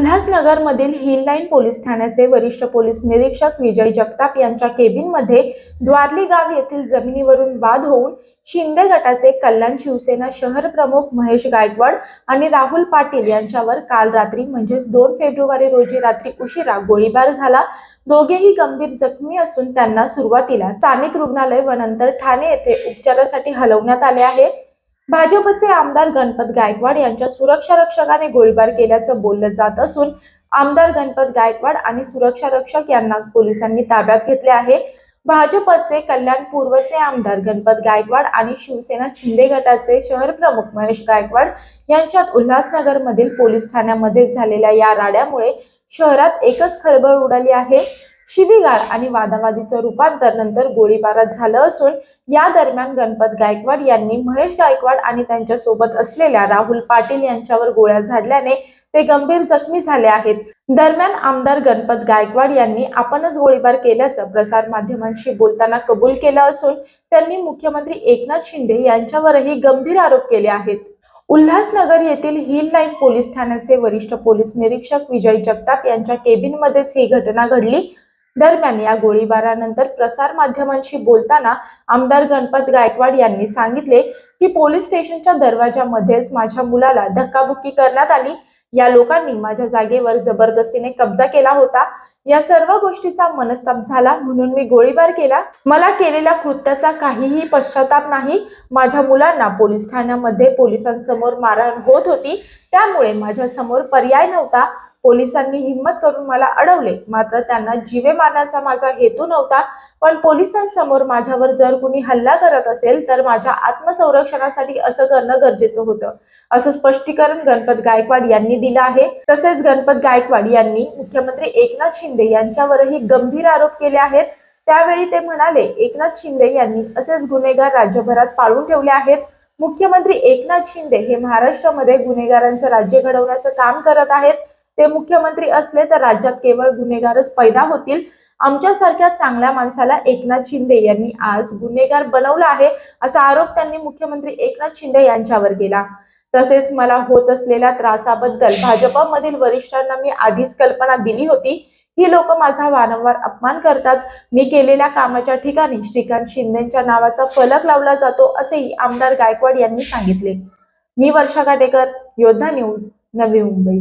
उल्हासनगरमधील hill line police ठाण्याचे वरिष्ठ police निरीक्षक विजय जगताप यांच्या केबिनमध्ये द्वारली गाव येथील जमिनीवरून वाद होऊन शिंदे गटाचे कल्याण शिवसेना शहर प्रमुख महेश गायकवाड आणि राहुल पाटील यांच्यावर काल रात्री म्हणजेच दोन फेब्रुवारी रोजी रात्री उशिरा गोळीबार झाला. दोघेही गंभीर जखमी असून त्यांना सुरुवातीला स्थानिक रुग्णालय व नंतर ठाणे येथे उपचारासाठी हलवण्यात आले आहे. भाजपचे आमदार गणपत गायकवाड यांच्या सुरक्षा रक्षकाने गोळीबार केल्याचं बोललं जात असून आमदार गणपत गायकवाड आणि सुरक्षा रक्षक यांना पोलिसांनी ताब्यात घेतले आहे. भाजपचे कल्याण पूर्वचे आमदार गणपत गायकवाड आणि शिवसेना शिंदे गटाचे शहर प्रमुख महेश गायकवाड यांच्यात उल्हासनगरमधील पोलीस ठाण्यामध्ये झालेल्या या राड्यामुळे शहरात एकच खळबळ उडाली आहे. शिवीगाळ आणि वादावादीचं रूपांतर नंतर गोळीबारात झालं असून या दरम्यान गणपत गायकवाड यांनी महेश गायकवाड आणि त्यांच्यासोबत असलेल्या राहुल पाटील यांच्यावर गोळ्या झाडल्याने ते गंभीर जखमी झाले आहेत. दरम्यान आमदार गणपत गायकवाड यांनी आपणच गोळीबार केल्याचं प्रसार माध्यमांशी बोलताना कबूल केलं असून त्यांनी मुख्यमंत्री एकनाथ शिंदे यांच्यावरही गंभीर आरोप केले आहेत. उल्हासनगर येथील हिल लाईन पोलीस ठाण्याचे वरिष्ठ पोलीस निरीक्षक विजय जगताप यांच्या केबिनमध्येच ही घटना घडली. दरम्यान या गोळीबारानंतर प्रसार माध्यमांशी बोलताना आमदार गणपत गायकवाड यांनी सांगितले की पोलीस स्टेशनच्या दरवाजामध्येच माझ्या मुलाला धक्काबुक्की करण्यात आली. या लोकांनी माझ्या जागेवर जबरदस्तीने कब्जा केला होता. या सर्व गोष्टीचा मनस्ताप झाला म्हणून मी गोळीबार केला. मला केलेल्या कृत्याचा काहीही पश्चाताप नाही. माझ्या मुलांना पोलीस ठाण्यामध्ये पोलिसांसमोर मारहाण होत होती. त्यामुळे माझ्यासमोर पर्याय नव्हता. पोलिसांनी हिंमत करून मला अडवले. मात्र त्यांना जीवे मारण्याचा माझा हेतू नव्हता. पण पोलिसांसमोर माझ्यावर जर कुणी हल्ला करत असेल तर माझ्या आत्मसंरक्षणासाठी असं करणं गरजेचं होतं. असं स्पष्टीकरण गणपत गायकवाड यांनी दिला आहे. तसेच गणपत गायकवाड यांनी मुख्यमंत्री एकनाथ शिंदे यांच्यावरही गंभीर आरोप केले आहेत. त्यावेळी ते म्हणाले एकनाथ शिंदे यांनी असेच गुन्हेगार राज्यभरात पाळून ठेवले आहेत. मुख्यमंत्री एकनाथ शिंदे हे महाराष्ट्रामध्ये गुन्हेगारांचं राज्य घडवण्याचं काम करत आहेत. ते मुख्यमंत्री असले तर राज्यात केवळ गुन्हेगारच पैदा होतील. आमच्यासारख्या चांगल्या माणसाला एकनाथ शिंदे यांनी आज गुन्हेगार बनवला आहे असा आरोप त्यांनी मुख्यमंत्री एकनाथ शिंदे यांच्यावर केला. तसेच मला होत असलेल्या त्रासाबद्दल भाजपमधील वरिष्ठांना मी आधीच कल्पना दिली होती. ही लोक माझा वारंवार अपमान करतात. मी केलेल्या कामाच्या ठिकाणी श्रीकांत शिंदेच्या नावाचा फलक लावला जातो असेही आमदार गायकवाड यांनी सांगितले. मी वर्षा काटेकर योद्धा न्यूज नवी मुंबई.